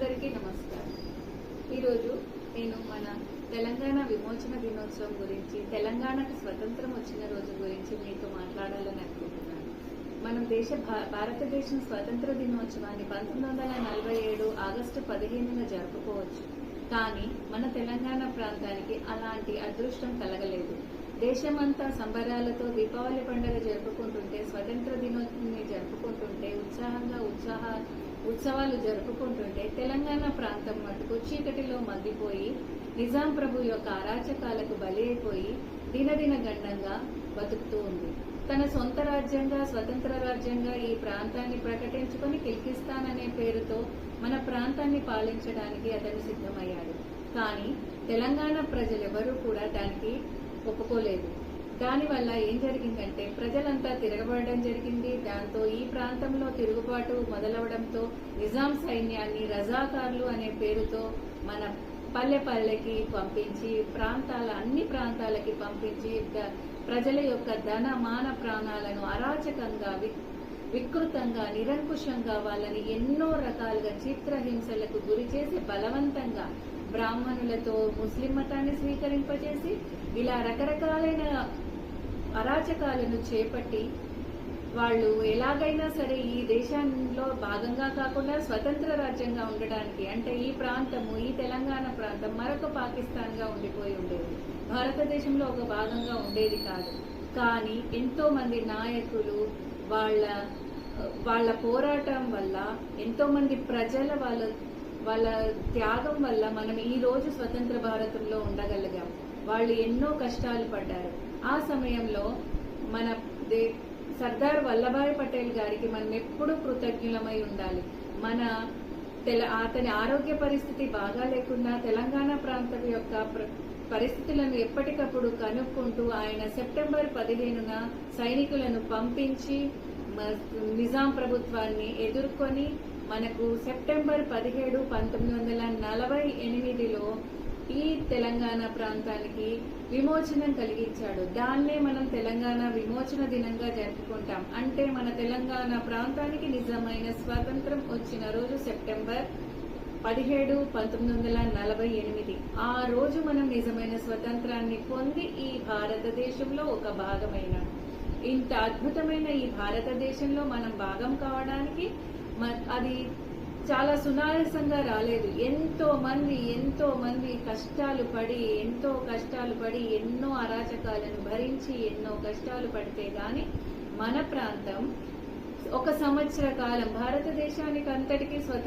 అందరికీ నమస్కారం. ఈరోజు నేను మన తెలంగాణ విమోచన దినోత్సవం గురించి తెలంగాణకు స్వతంత్రం వచ్చిన రోజు గురించి మీతో మాట్లాడాలని అనుకుంటున్నాను. మనం దేశ భారతదేశం స్వతంత్ర దినోత్సవాన్ని పంతొమ్మిది వందల నలభై ఏడు ఆగస్టు పదిహేనున జరుపుకోవచ్చు. కానీ మన తెలంగాణ ప్రాంతానికి అలాంటి అదృష్టం కలగలేదు. దేశమంతా సంబరాలతో దీపావళి పండుగ జరుపుకుంటుంటే స్వతంత్ర దినోత్సవాన్ని జరుపుకుంటుంటే ఉత్సాహంగా ఉత్సాహ ఉత్సవాలు జరుపుకుంటుంటే తెలంగాణ ప్రాంతం మటుకు చీకటిలో మగ్గిపోయి నిజాం ప్రభు యొక్క అరాచకాలకు బలి అయిపోయి దినదిన గండంగా బతుకుతూ ఉంది. తన సొంత రాజ్యంగా స్వతంత్ర రాజ్యంగా ఈ ప్రాంతాన్ని ప్రకటించుకొని కిల్కిస్తాన్ అనే పేరుతో మన ప్రాంతాన్ని పాలించడానికి అతను సిద్ధమయ్యాడు. కానీ తెలంగాణ ప్రజలెవరూ కూడా దానికి ఒప్పుకోలేదు. దానివల్ల ఏం జరిగిందంటే ప్రజలంతా తిరగబడడం జరిగింది. దాంతో ఈ ప్రాంతంలో తిరుగుబాటు మొదలవడంతో నిజాం సైన్యాన్ని రజాకార్లు అనే పేరుతో మన పల్లె పల్లెకి పంపించి ప్రాంతాల అన్ని ప్రాంతాలకి పంపించి ప్రజల యొక్క ధన మాన ప్రాణాలను అరాచకంగా వి- వికృతంగా నిరంకుశంగా వాళ్ళని ఎన్నో రకాలుగా చిత్రహింసలకు గురి చేసి బలవంతంగా బ్రాహ్మణులతో ముస్లిం మతాన్ని స్వీకరింపజేసి ఇలా రకరకాలైన అరాచకాలను చేపట్టి వాళ్ళు ఎలాగైనా సరే ఈ దేశంలో భాగంగా కాకుండా స్వతంత్ర రాజ్యంగా ఉండడానికి అంటే ఈ ప్రాంతము ఈ తెలంగాణ ప్రాంతం మరొక పాకిస్తాన్గా ఉండిపోయి ఉండేది. భారతదేశంలో ఒక భాగంగా ఉండేది కాదు. కానీ ఎంతోమంది నాయకులు వాళ్ళ వాళ్ళ పోరాటం వల్ల ఎంతోమంది ప్రజల వాళ్ళ వాళ్ళ త్యాగం వల్ల మనం ఈ రోజు స్వతంత్ర భారతంలో ఉండగలిగాం. వాళ్ళు ఎన్నో కష్టాలు పడ్డారు. ఆ సమయంలో మన దే సర్దార్ వల్లభాయ్ పటేల్ గారికి మనం ఎప్పుడూ కృతజ్ఞులమై ఉండాలి. మన తెల అతని ఆరోగ్య పరిస్థితి బాగా లేకుండా తెలంగాణ ప్రాంతం యొక్క ప్ర- పరిస్థితులను ఎప్పటికప్పుడు కనుక్కుంటూ ఆయన సెప్టెంబర్ పదిహేనున సైనికులను పంపించి నిజాం ప్రభుత్వాన్ని ఎదుర్కొని మనకు సెప్టెంబర్ పదిహేడు పంతొమ్మిది వందల నలభై ఎనిమిదిలో ఈ తెలంగాణ ప్రాంతానికి విమోచనం కలిగించాడు. దాన్నే మనం తెలంగాణ విమోచన దినంగా జరుపుకుంటాం. అంటే మన తెలంగాణ ప్రాంతానికి నిజమైన స్వాతంత్రం వచ్చిన రోజు సెప్టెంబర్ పదిహేడు పంతొమ్మిది వందల నలభై ఎనిమిది. ఆ రోజు మనం నిజమైన స్వతంత్రాన్ని పొంది ఈ భారతదేశంలో ఒక భాగమైన. ఇంత అద్భుతమైన ఈ భారతదేశంలో మనం భాగం కావడానికి మ- అది చాలా సునాయాసంగా రాలేదు. ఎంతో మంది ఎంతో మంది కష్టాలు పడి ఎంతో కష్టాలు పడి ఎన్నో అరాచకాలను భరించి ఎన్నో కష్టాలు పడితే గాని మన ప్రాంతం ఒక సంవత్సర కాలం భారతదేశానికి అంతటికీ స్వతంత్ర